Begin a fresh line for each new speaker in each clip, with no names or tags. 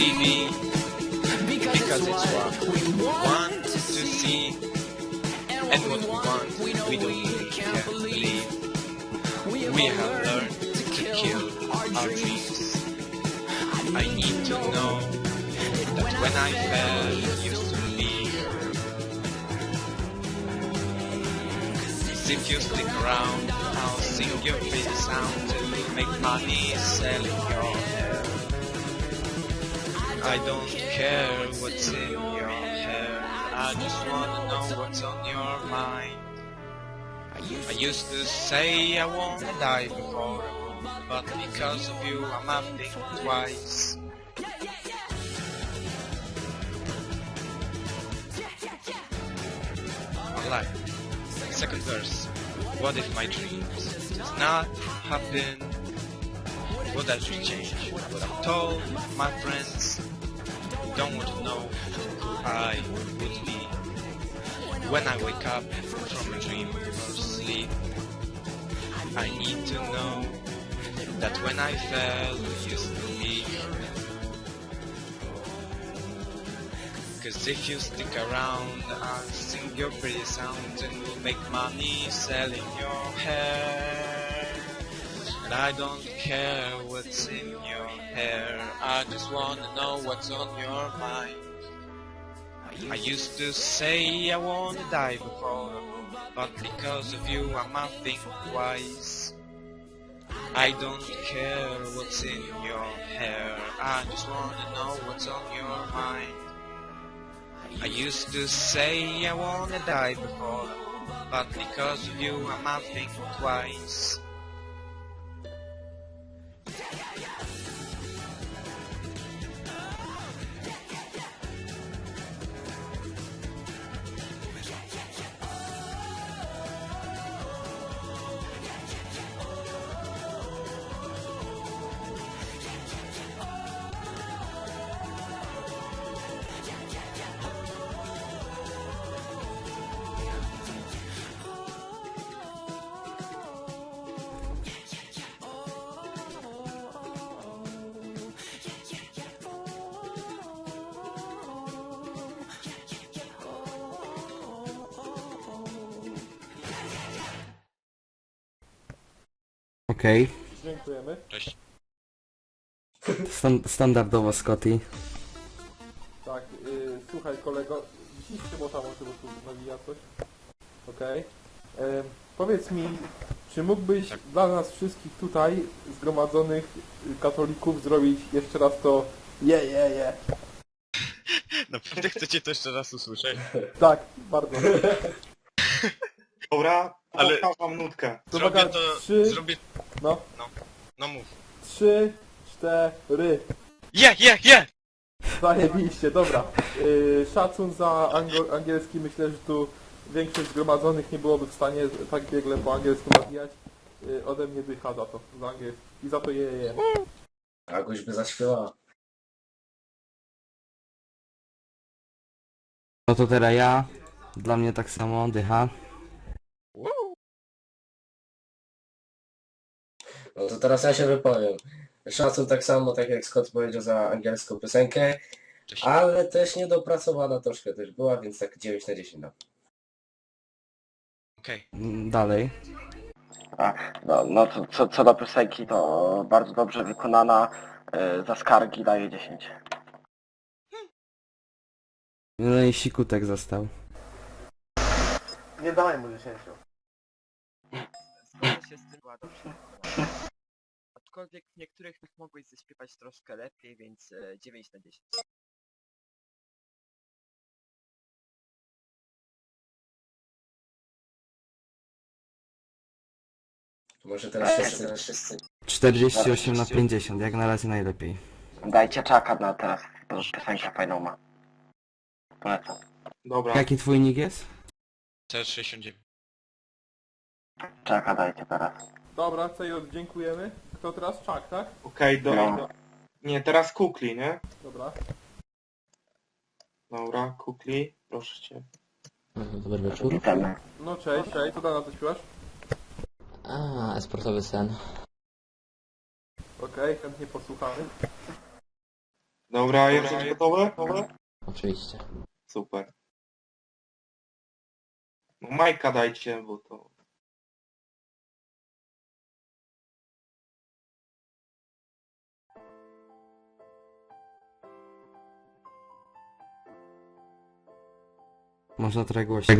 TV because it's what we want to see. And what we want we don't really can't believe. We have learned to kill our dreams. I need to know that when I fell you to be if you stick around I'll sing your pretty sound we'll make money selling I don't care what's in your hair. I just wanna know what's on your mind. I used to say I wanna die before but because of you I'm thinking twice. Alright. Second verse. What if my dreams did not happen? What Would I change what I'm told my friends? Don't want to know who I would be when I wake up from a dream or sleep. I need to know that when I fell you to be. Cause if you stick around, I'll sing your pretty sounds and we'll make money selling your hair. And I don't care what's in your hair, I just wanna know what's on your mind. I used to say I wanna die before, but because of you I'm thinking twice. I don't care what's in your hair, I just wanna know what's on your mind. I used to say I wanna die before, but because of you I'm thinking twice.
Okej,
Dziękujemy.
Cześć.
Stan standardowo Scotty.
Tak, y, słuchaj kolego, ciszcie, bo tam może bo tu nawija coś. Okej. Em, Powiedz mi, czy mógłbyś
Tak.
dla nas wszystkich tutaj zgromadzonych y, katolików zrobić jeszcze raz to je, je, je.
Naprawdę chcecie to jeszcze raz usłyszeć?
Tak, bardzo.
Dobra,
Ale-
ale wam nutkę.
Zrobię
Uwaga,
to...
trzy-
Zrobię...
No,
No mów.
trzy, cztery.
Je, je, je!
Zajebiście, dobra. Y, szacun za angielski, myślę, że tu większość zgromadzonych nie byłoby w stanie tak biegle po angielsku nawijać. Y, ode mnie dycha za to, za angielski. I za to je, je, je.
By zaśpiewała.
No to teraz ja. Dla mnie tak samo, dycha.
No to teraz ja się wypowiem. Szacun tak samo, tak jak Scott powiedział za angielską piosenkę, ale też niedopracowana troszkę też była, więc tak 9 na 10 dam.
Okej.
Dalej.
No, no co, co, co do piosenki, to bardzo dobrze wykonana. e, Za skargi daje 10.
No i sikutek został.
Nie dawaj mu 10.
Się z tym ładnie. Aczkolwiek w niektórych mogłeś zaśpiewać troszkę lepiej, więc e, 9 na 10.
Może teraz wszyscy, wszyscy.
48 na 50, jak na razie najlepiej.
Dajcie czaka na teraz, bo piosenka fajną ma. Polecam.
Dobra.
Jaki twój nick jest?
CS69.
Czaka dajcie teraz.
Dobra, CJ, dziękujemy. Kto teraz? Czak, tak?
Okej, do,
No.
do... Nie, teraz kukli, nie?
Dobra.
Dobra, kukli, proszę cię.
Dobry wieczór.
Witamy.
No cześć, cześć. Co Dana, co śpiewasz?
A, esportowy sen.
Okej, chętnie posłuchamy.
Dobra, jesteś gotowy? Dobra?
Oczywiście.
Super. No Majka dajcie, bo to...
Można trochę głośniej.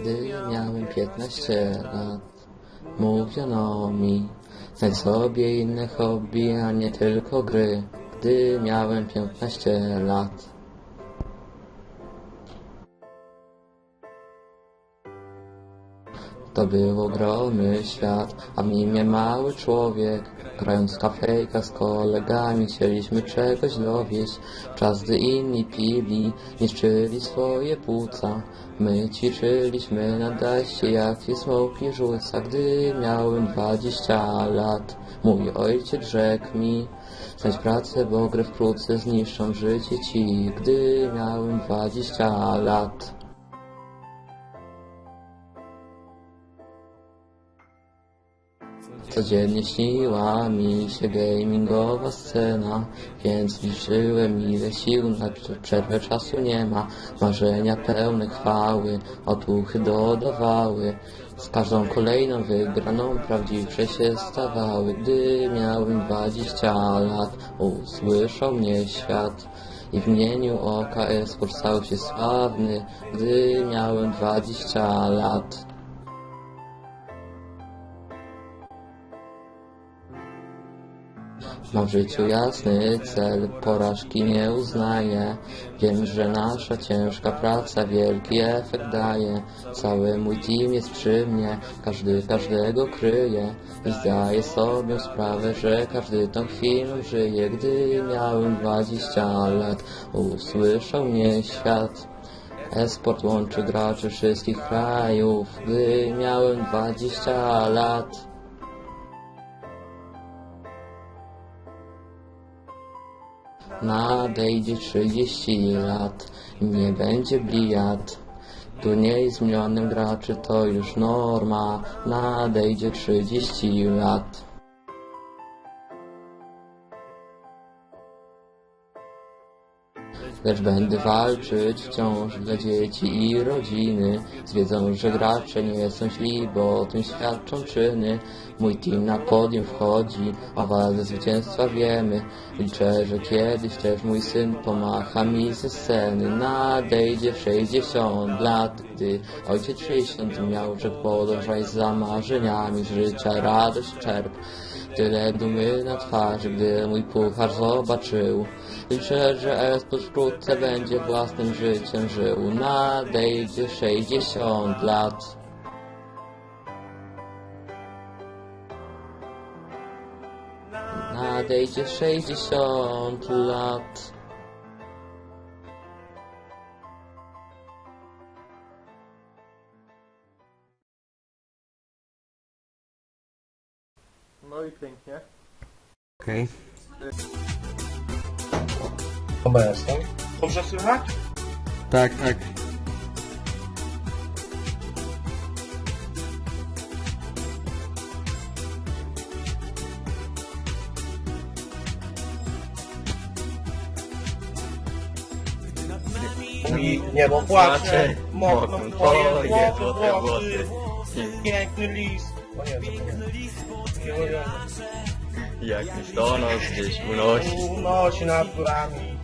Gdy miałem 15 lat, mówiono mi, znajdź sobie inne hobby, a nie tylko gry. Gdy miałem 15 lat. To był ogromny świat, a w nim mały człowiek. Grając kafejka z kolegami chcieliśmy czegoś dowieść. Czas gdy inni pili, niszczyli swoje płuca. My ćwiczyliśmy na daście jak się smoki rzuca. Gdy miałem dwadzieścia lat, mój ojciec rzekł mi, Znajdź pracę, bo gry wkrótce zniszczą życie ci. Gdy miałem dwadzieścia lat. Codziennie śniła mi się gamingowa scena, więc liczyłem ile sił na prze- przerwę czasu nie ma. Marzenia pełne chwały, otuchy dodawały. Z każdą kolejną wygraną prawdziwsze się stawały. Gdy miałem dwadzieścia lat, usłyszał mnie świat. I w imieniu oka esport stał się sławny, gdy miałem dwadzieścia lat. W życiu jasny cel, porażki nie uznaję. Wiem, że nasza ciężka praca wielki efekt daje. Cały mój team jest przy mnie, każdy każdego kryje. I zdaję sobie sprawę, że każdy tą chwilą żyje. Gdy miałem 20 lat, usłyszał mnie świat. Esport łączy graczy wszystkich krajów, gdy miałem 20 lat. Nadejdzie 30 lat, nie będzie blijat. Turniej z milionem graczy to już norma, nadejdzie 30 lat. Lecz będę walczyć wciąż dla dzieci i rodziny. Z że gracze nie są źli, bo o tym świadczą czyny. Mój team na podium wchodzi, o walce zwycięstwa wiemy. Liczę, że kiedyś też mój syn pomacha mi ze sceny. Nadejdzie w 60 lat, gdy ojciec 60 miał, że podążać za marzeniami z życia radość czerp. Tyle dumy na twarzy, gdy mój puchar zobaczył. Liczę, że Esport wkrótce będzie własnym życiem żył. Nadejdzie 60 lat. Nadejdzie 60 lat.
Pięknie.
Okej.
Chyba jestem.
Dobrze słychać?
Tak, tak.
I niebo płacze, mokną twoje złote włosy. Piękny to nie. Nie
Jak myśl do nas gdzieś unosi.
Unosi nad górami.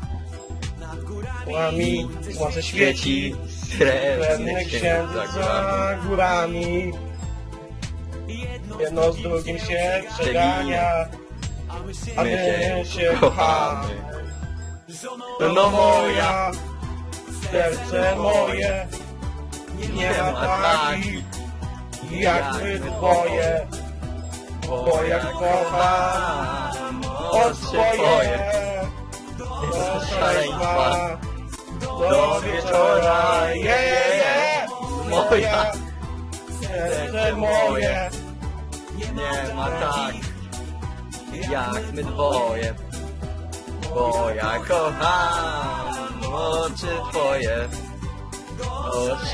Górami słońce świeci. Srebrny księżyc za górami. Jedno z drugim się przegania. A my się kochamy. No moja, serce moje, nie ma taki, jak my dwoje, bo jak kocham, od swoje, do szaleństwa, do wieczora, je, je, moja, serce moje,
Nie ma tak, jak my dwoje. Bo ja kocham oczy twoje.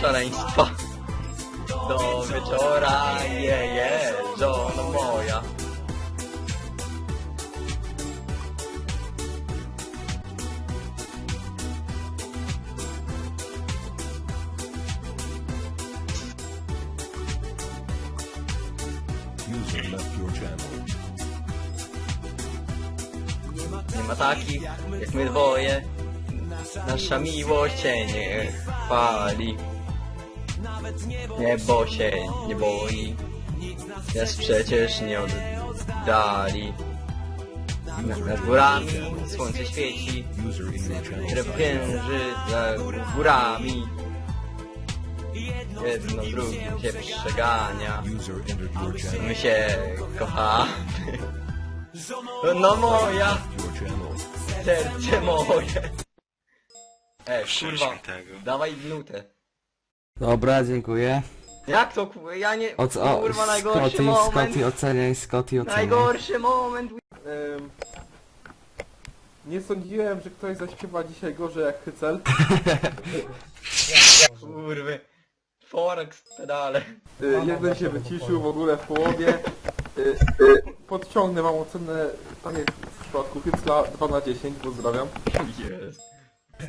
Szaleństwa
do wieczora, je, je, żono moja. Nie ma takich jak my dwoje. Nasza miłość się nie chwali. Niebo się nie boi. Jest przecież nie oddali. Nad, górami słońce świeci. Księży za górami. Jedno drugim się przegania. My się kochamy. No moja, serce moje. Ej, kurwa,
Świętego.
dawaj minutę.
Dobra, dziękuję.
Jak to kurwa, ja nie...
Oc o,
kurwa, najgorszy
Scotty,
moment.
Scotty, oceniaj, Scotty, oceniaj.
Najgorszy moment.
Ym, nie sądziłem, że ktoś zaśpiewa dzisiaj gorzej jak Hycel.
Kurwy. Forex pedale.
Y, jeden się wyciszył w ogóle w połowie. Y, y, podciągnę wam ocenę, tak jak w przypadku Hycla, 2 na 10, pozdrawiam.
Jest.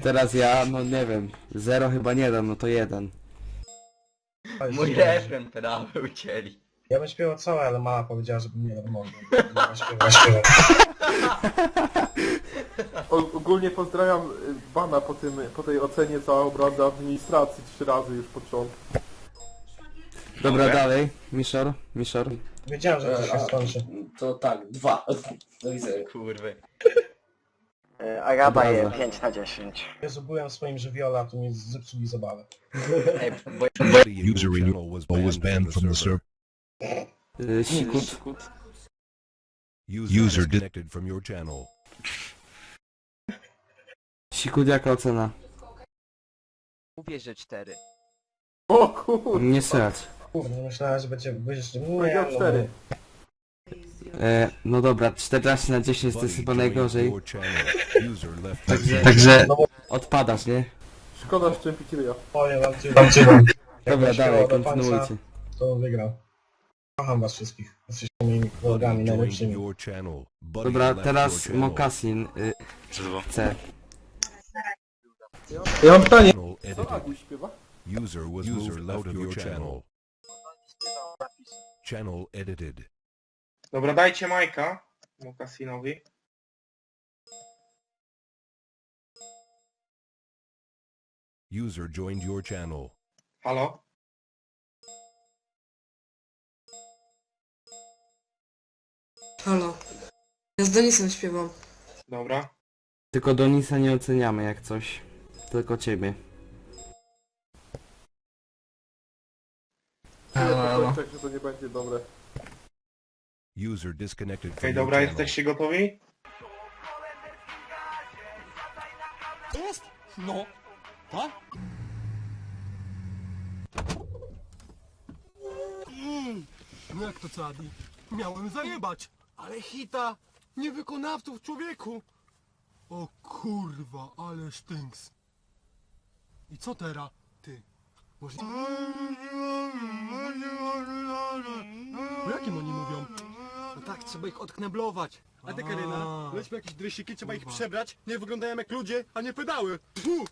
Teraz ja, no nie wiem, zero chyba nie dam, no to jeden.
Mój refren pedały ucięli.
Ja bym śpiewał całe, ale mama powiedziała, żebym nie mogę. Nie śpiewał, śpiewał.
O, ogólnie pozdrawiam y, Bana po, tym, po tej ocenie za obrazę administracji trzy razy już pod rząd.
Dobra, dalej. Miszor, Miszor.
Wiedziałem, że to się skończy.
To tak, dwa. Do widzenia.
Kurwy.
E, A ja daję
Dobra.
5 na 10.
Jezu, byłem w swoim żywiole, a tu mi zepsuli zabawę.
Ej, bo
User in your channel was banned from the server.
Y, Sikut.
User disconnected from your channel.
Sikut, jaka ocena?
Mówię, że cztery.
O kur...
Nie słychać.
Kurde, myślałem, że będzie... będziesz... Nie,
Powiedział
no,
cztery.
E, no dobra, 14 na 10 to jest chyba najgorzej. Także, także odpadasz, nie?
Szkoda szczępić ryja.
Powiem wam tyle. Wam tyle.
Dobra, dalej, kontynuujcie.
To wygrał. Kocham was wszystkich. Jesteście moimi kolegami najlepszymi.
Dobra, teraz. Mokasin. Y, C.
Ja mam pytanie. Co. Aguś śpiewa?
User was moved out of your channel. Channel edited.
Dobra, dajcie Majka. Mokasinowi.
User joined your channel.
Halo?
Halo. Ja z Denisem śpiewam.
Dobra.
Tylko Donisa nie oceniamy jak coś. Tylko ciebie.
Ja tak, że to nie będzie dobre.
User disconnected
Okej, dobra, jesteście gotowi?
Jest? No. Tak?
Mm, no jak to co, Adi? Miałem zajebać, ale hita, nie wykonawców człowieku. O kurwa, ale sztynks. I co teraz, ty? Może... O jakim oni mówią? Tak, trzeba ich odkneblować. A ty, Karina, weźmy jakieś drysiki, trzeba ich przebrać. Nie wyglądają jak ludzie, a nie pedały. Fu!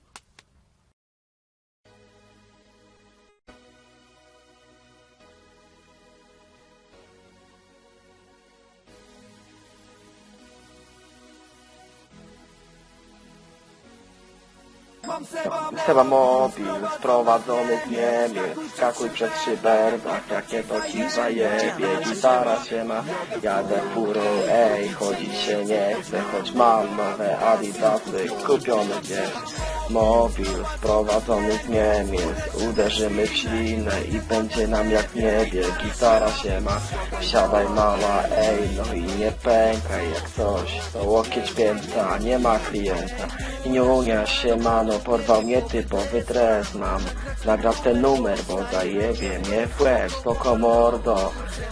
Seba mobil, sprowadzony z Niemiec Skakuj przez szyberbach, jakie to ci zajebie. Gitara się ma, jadę furą, ej Chodzić się nie chce, choć mam nowe adidasy. Kupione gdzieś Mobil, sprowadzony z Niemiec. Uderzymy w ślinę i będzie nam jak niebie. Gitara się ma, wsiadaj mała, ej No i nie pękaj jak coś. To łokieć pięta, nie ma klienta. Niunia się mano, porwał mnie typowy dres mam. Zagrał ten numer, bo zajebie mnie w łeb. Spoko mordo,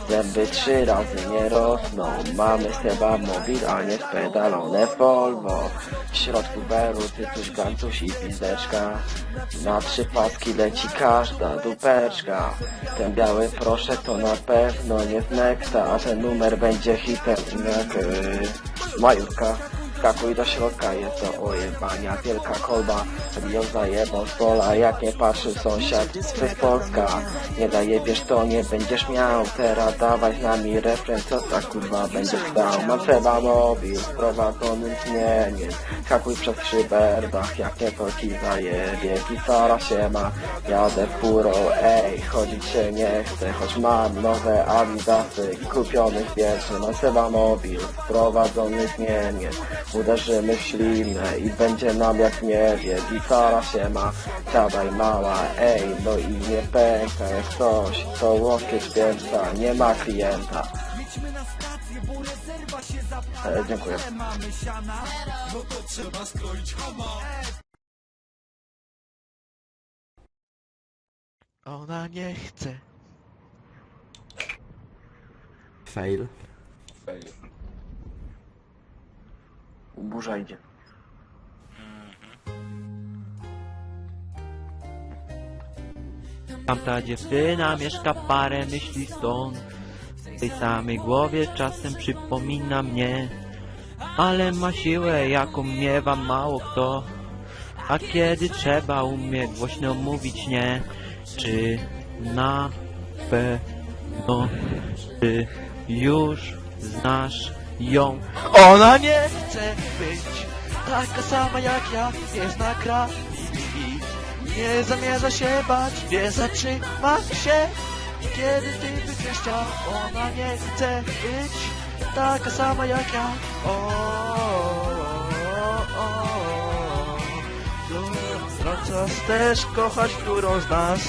zęby trzy razy nie rosną. Mamy seba mobil, a nie spedalone Volvo. W środku beru, cytuś gancuś i pizdeczka. Na trzy paski leci każda dupeczka. Ten biały proszek to na pewno nie z Nexta, a ten numer będzie hitem jak yy. Skakuj do środka, jest to ojebania, wielka kolba Biją zajebą z pola, jak nie patrzy sąsiad To jest Polska, nie dajebiesz to nie będziesz miał Teraz dawaj z nami refren, co ta kurwa będziesz stał Mam trzeba mobil, sprowadzony zmienię Skakuj przez szyberbach, jak nie to ci zajebie Gitara się ma, jadę furą, ej Chodzić się nie chcę, choć mam nowe adidasy Kupionych pierwszy, mam trzeba mobil, sprowadzony zmienię Uderzymy w ślinę i będzie nam jak nie wie Gitara się ma, siadaj mała, ej No i nie pęka jak coś To łokieć pięta, nie ma klienta e, Dziękuję
Ona nie chce.
Fail.
Burza idzie
Tamta dziewczyna mieszka parę myśli stąd. W tej samej głowie czasem przypomina mnie. Ale ma siłę, jaką miewa mało kto. A kiedy trzeba umie głośno mówić nie. Czy na pewno ty już znasz ją? Ona nie chce być taka sama jak ja, jest na kraji. Nie zamierza się bać, nie zatrzyma się Kiedy ty byś chciał, ona nie chce być Taka sama jak ja O, o, o, o. Też kochać którą z nas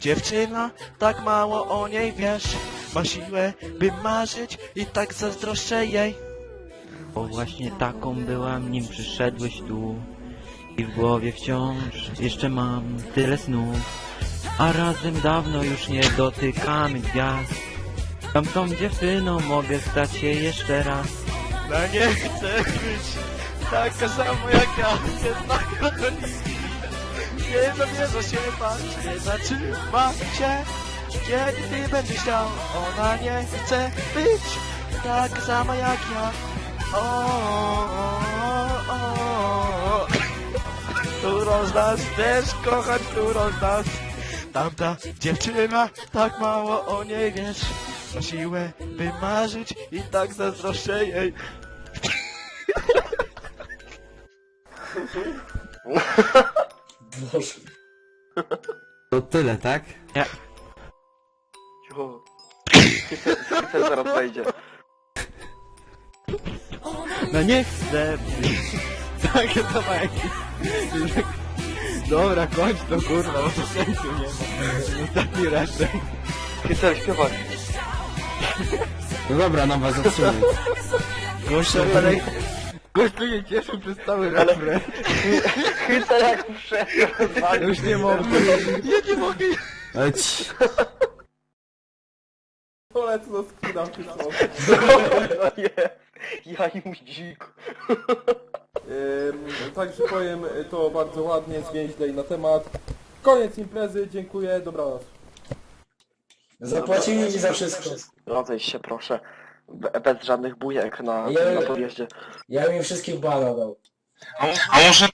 Dziewczyna, tak mało o niej wiesz Ma siłę, by marzyć i tak zazdroszczę jej. Bo właśnie taką byłam, nim przyszedłeś tu. I w głowie wciąż jeszcze mam tyle snów A razem dawno już nie dotykamy gwiazd. Tamtą dziewczyną mogę stać się jeszcze raz. No nie chcę być taka sama jak ja. Jednak nie zamierza się bać Nie zatrzyma się Kiedy ty będziesz chciał Ona nie chce być taka sama jak ja o, o, o, o. Którą z nas też kochać, którą z nas Tamta dziewczyna, tak mało o niej wiesz Ma siłę, by marzyć i tak zazdroszczę jej
Boże.
To tyle, tak?
Nie.
Cicho Chcę zaraz wejdzie.
No nie chcę być. Takie to bajki Dobra, kończ to kurwa, bo to sensu nie ma. Ostatni refren
Chcę śpiewać
No dobra, no was zatrzymaj.
Gościu, ale... Gościu nie cieszy przez cały refren
Chcę jak wszedł.
Już nie mogę. Ja nie mogę
ci...
Polecę do skina
No nie Ja i mój dzik
Ym, Także powiem to bardzo ładnie, zwięźle i na temat. Koniec imprezy, dziękuję, dobranoc.
Zapłacili mi za wszystko.
Rodzej się proszę Be- Bez żadnych bujek na,
Ja-
na podjeździe
Ja im wszystkich bana dał.
A, a może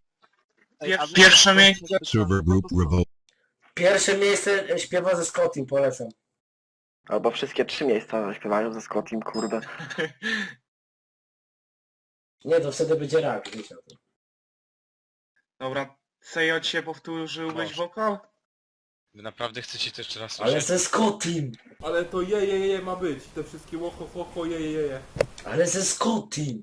pier- pierwsze miejsce?
Server group revolt.
Pierwsze miejsce śpiewa ze Scottim, polecam.
Albo wszystkie trzy miejsca śpiewają ze Scottim, kurde
Nie, to wtedy będzie rak, wiecie o tym.
Dobra, Sejo dzisiaj powtórzyłbyś
Proszę.
wokal?
Wy naprawdę chcecie to jeszcze raz
Ale
słyszeć?
ze Scottim!
Ale to je, je, je ma być. Te wszystkie łocho, ho, ho, je, je, je.
Ale ze Scottim!